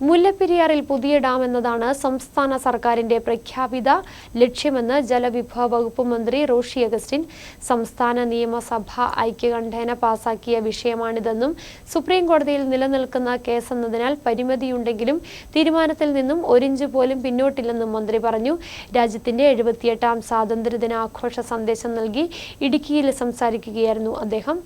മുല്ലപ്പെരിയാറിൽ പുതിയ ഡാം എന്നതാണ് സംസ്ഥാന സർക്കാരിന്റെ പ്രഖ്യാപിത ലക്ഷ്യമെന്ന് ജലവിഭവ വകുപ്പ് മന്ത്രി റോഷി അഗസ്റ്റിൻ സംസ്ഥാന നിയമസഭ ഐക്യകണ്ഠേന പാസാക്കിയ വിഷയമാണിതെന്നും സുപ്രീം കോടതിയിൽ നിലനിൽക്കുന്ന കേസെന്നതിനാൽ പരിമിതിയുണ്ടെങ്കിലും തീരുമാനത്തിൽ നിന്നും ഒരിഞ്ച് പോലും പിന്നോട്ടില്ലെന്നും മന്ത്രി പറഞ്ഞു. രാജ്യത്തിന്റെ എഴുപത്തിയെട്ടാം സ്വാതന്ത്ര്യദിനാഘോഷ സന്ദേശം നൽകി ഇടുക്കിയിൽ സംസാരിക്കുകയായിരുന്നു അദ്ദേഹം.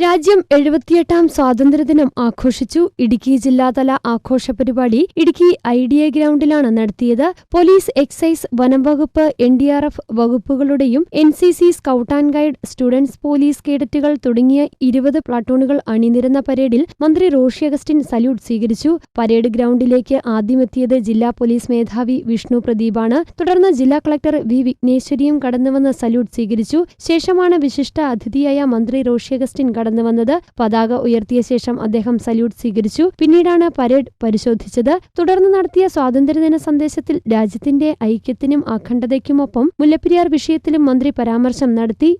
രാജ്യം എഴുപത്തിയെട്ടാം സ്വാതന്ത്ര്യദിനം ആഘോഷിച്ചു. ഇടുക്കി ജില്ലാതല ആഘോഷ പരിപാടി ഇടുക്കി ഐ ഡി എ ഗ്രൗണ്ടിലാണ് നടത്തിയത്. പോലീസ് എക്സൈസ് വനംവകുപ്പ് N D R F വകുപ്പുകളുടെയും N C C scout and guide students police കേഡറ്റുകൾ തുടങ്ങിയ ഇരുപത് പ്ലാറ്റൂണുകൾ അണിനിരന്ന പരേഡിൽ മന്ത്രി റോഷി അഗസ്റ്റിൻ സല്യൂട്ട് സ്വീകരിച്ചു. പരേഡ് ഗ്രൗണ്ടിലേക്ക് ആദ്യമെത്തിയത് ജില്ലാ പോലീസ് മേധാവി വിഷ്ണു പ്രദീപാണ്. തുടർന്ന് ജില്ലാ കളക്ടർ വി വിഘ്നേശ്വരിയും കടന്നുവന്ന് സല്യൂട്ട് സ്വീകരിച്ചു. ശേഷമാണ് വിശിഷ്ട അതിഥിയായ മന്ത്രി റോഷി അഗസ്റ്റിൻ കടന്നുവന്നത് പതാക ഉയർത്തിയ ശേഷം അദ്ദേഹം സല്യൂട്ട് സ്വീകരിച്ചു. പിന്നീടാണ് പരേഡ് പരിശോധിച്ചത്. തുടർന്ന് നടത്തിയ സ്വാതന്ത്ര്യദിന സന്ദേശത്തിൽ രാജ്യത്തിന്റെ ഐക്യത്തിനും അഖണ്ഡതയ്ക്കുമൊപ്പം മുല്ലപ്പെരിയാർ വിഷയത്തിലും മന്ത്രി പരാമർശം നടത്തി.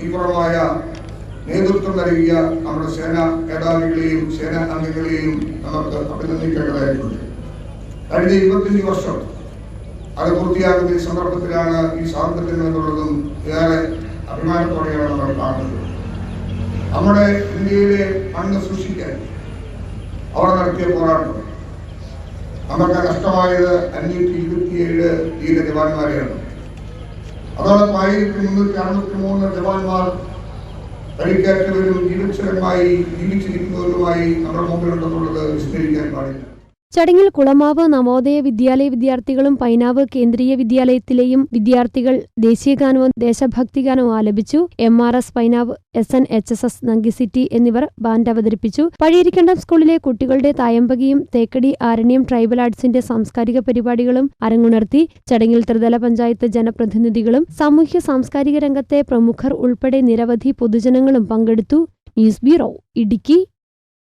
തീവ്രമായ നേതൃത്വം നൽകിയ നമ്മുടെ സേന മേധാവികളെയും സേനാ അംഗങ്ങളെയും നമുക്ക് അഭിനന്ദിക്കേണ്ടതായിട്ടുണ്ട് കഴിഞ്ഞ ഇരുപത്തിയഞ്ച് വർഷം അത് പൂർത്തിയാക്കുന്ന ഈ സന്ദർഭത്തിലാണ് ഈ സ്വാതന്ത്ര്യം എന്നുള്ളതും ഏറെ നമ്മുടെ ഇന്ത്യയിലെ മണ്ണ് സൂക്ഷിക്കാൻ അവർ നടത്തിയ പോരാട്ടം. നമുക്ക് നഷ്ടമായത് അഞ്ഞൂറ്റി ഇരുപത്തിയേഴ് ധീര ജവാന്മാരെയാണ്. അതോടൊപ്പം ആയിരത്തി മുന്നൂറ്റി അറുപത്തി മൂന്ന് ജവാന്മാർ പരിക്കേറ്റവരും ജീവിച്ചവരുമായി ജീവിച്ചിരിക്കുന്നവരുമായി നമ്മുടെ മുമ്പിലുണ്ടെന്നുള്ളത് വിസ്മരിക്കാൻ പാടില്ല. ചടങ്ങിൽ കുളമാവ് നവോദയ വിദ്യാലയ വിദ്യാർത്ഥികളും പൈനാവ് കേന്ദ്രീയ വിദ്യാലയത്തിലെയും വിദ്യാർത്ഥികൾ ദേശീയഗാനവും ദേശഭക്തിഗാനവും ആലപിച്ചു. M R S Painavu S N H S S നങ്കിസിറ്റി എന്നിവർ ബാൻഡ് അവതരിപ്പിച്ചു. പഴയരിക്കണ്ടം സ്കൂളിലെ കുട്ടികളുടെ തായമ്പകിയും തേക്കടി ആരണ്യം ട്രൈബൽ ആർട്സിന്റെ സാംസ്കാരിക പരിപാടികളും അരങ്ങുണർത്തി. ചടങ്ങിൽ ത്രിതല പഞ്ചായത്ത് ജനപ്രതിനിധികളും സാമൂഹ്യ സാംസ്കാരിക രംഗത്തെ പ്രമുഖർ ഉൾപ്പെടെ നിരവധി പൊതുജനങ്ങളും പങ്കെടുത്തു. News bureau Idukki.